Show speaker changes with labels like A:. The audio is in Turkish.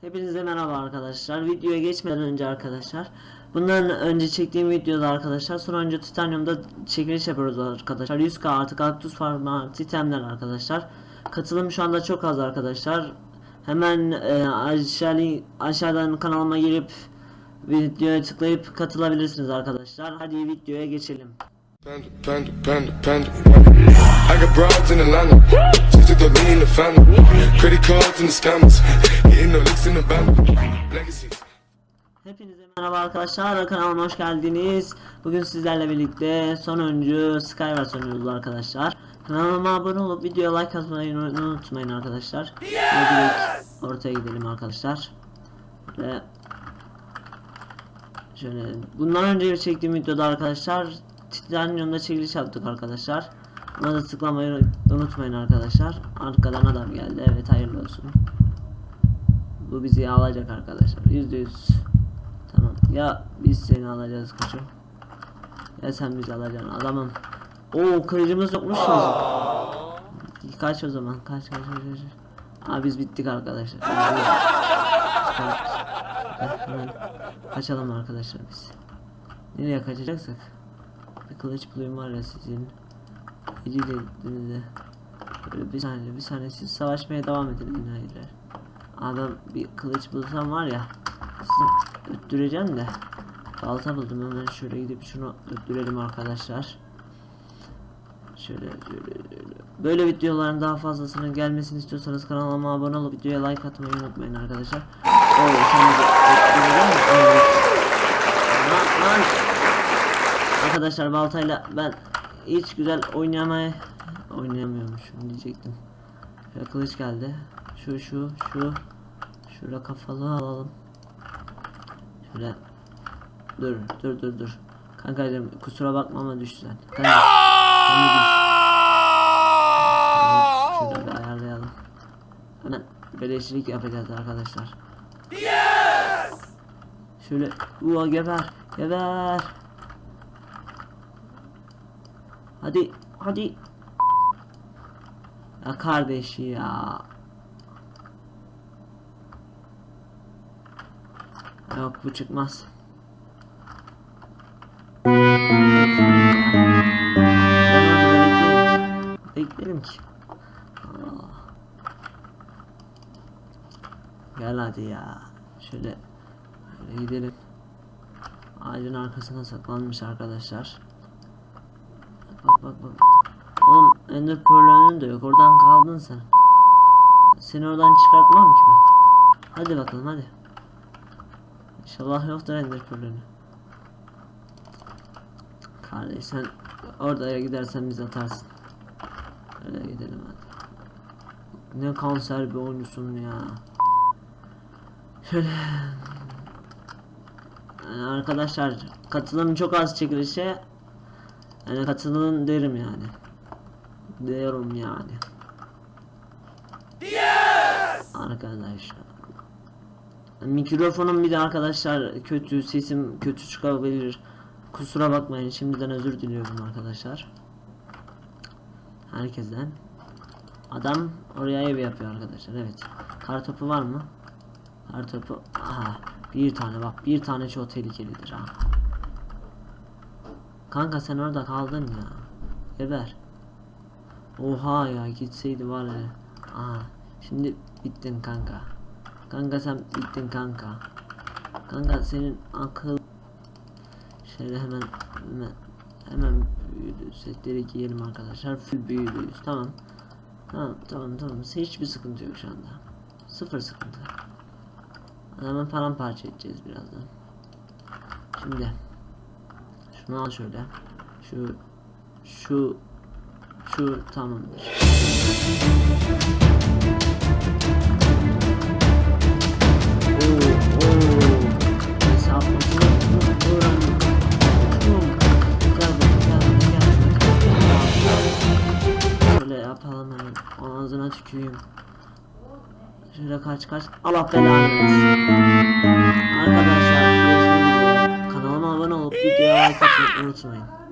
A: Hepinize merhaba arkadaşlar. Videoya geçmeden önce arkadaşlar. Bundan önce çektiğim videoda arkadaşlar son önce titanyumda çekiliş yapıyoruz arkadaşlar. 100k artı kaktus farma titemler arkadaşlar. Katılım şu anda çok az arkadaşlar. Hemen e, aşağı, aşağıdan kanalıma girip videoya tıklayıp katılabilirsiniz arkadaşlar. Hadi videoya geçelim.
B: Panda, panda, panda, panda. I got broads in Atlanta. Just took the lean in the family. Credit cards and the scammers. Hitting the licks in the van. Legacies.
A: Hepinize merhaba arkadaşlar kanalıma hoş geldiniz. Bugün sizlerle birlikte son öncü Skywars oynuyoruz arkadaşlar. Kanalıma abone olup videoya like atmayı unu- unutmayın arkadaşlar. Direkt ortaya gidelim arkadaşlar. Ve şöyle bundan önce çektiğim videoda arkadaşlar Titanium'da çekiliş yaptık arkadaşlar. Buna da tıklamayı unutmayın arkadaşlar. Arkadan adam geldi. Evet hayırlı olsun. Bu bizi alacak arkadaşlar. Yüzde yüz. Tamam. Ya biz seni alacağız koçum. Ya sen bizi alacaksın adamım. Oo kılıcımız yokmuş mu? bizim? Kaç o zaman? Kaç kaç kaç kaç. Aa biz bittik arkadaşlar. Kaçalım arkadaşlar biz. Nereye kaçacaksak? Bir kılıç bulayım var ya sizin. Gece dediğinizde. Böyle bir saniye bir saniye siz savaşmaya devam edin enayiler. Ben bir kılıç bulsam var ya sizi öttüreceğim de balta buldum hemen şöyle gidip şunu öttürelim arkadaşlar şöyle şöyle şöyle böyle videoların daha fazlasının gelmesini istiyorsanız kanalıma abone olup videoya like atmayı unutmayın arkadaşlar. Lan, lan. Arkadaşlar baltayla ben hiç güzel oynamaya oynayamıyormuşum diyecektim Şöyle kılıç geldi. Şu şu şu. Şöyle kafalı alalım. Şöyle. Dur dur dur dur. Kankacığım kusura bakma ama düştü sen. Kanka. Düş. Şöyle, bir ayarlayalım. Hemen beleşlik yapacağız arkadaşlar. Şöyle uğa geber geber. Hadi hadi ya kardeşi ya. Yok bu çıkmaz. Beklerim. Ki. Gel hadi ya. Şöyle, şöyle gidelim. Ağacın arkasına saklanmış arkadaşlar. Bak bak. Oğlum Ender Pearl'ün de yok. Oradan kaldın sen. Seni oradan çıkartmam ki ben. Hadi bakalım hadi. İnşallah yoktur Ender Pearl'ünü. Kardeş sen oraya gidersen biz atarsın. Öyle gidelim hadi. Ne kanser bir oyuncusun ya. Şöyle. Yani arkadaşlar katılım çok az çekilişe. Yani katılın derim yani. Diyorum yani. Arkadaşlar. Mikrofonum bir de arkadaşlar kötü sesim kötü çıkabilir. Kusura bakmayın şimdiden özür diliyorum arkadaşlar. Herkesten. Adam oraya ev yapıyor arkadaşlar evet. Kar topu var mı? Kar topu. Aha bir tane bak bir tane çok tehlikelidir ha. Kanka sen orada kaldın ya. Geber. Oha ya gitseydi var ya. Aha şimdi bittin kanka. Kanka sen bittin kanka. Kanka senin akıl şöyle hemen hemen hemen büyülü setleri giyelim arkadaşlar. Full büyülüyüz tamam. Tamam tamam tamam hiçbir sıkıntı yok şu anda. Sıfır sıkıntı. Hemen paramparça edeceğiz birazdan. Şimdi şunu al şöyle. Şu şu şu tamamdır. Oo, oo. Hesaplasını öğrendim. Şöyle yapalım hemen. Ağzına tüküreyim. Şöyle kaç kaç. Allah belanı versin. Arkadaşlar কালপাত্র রচনায়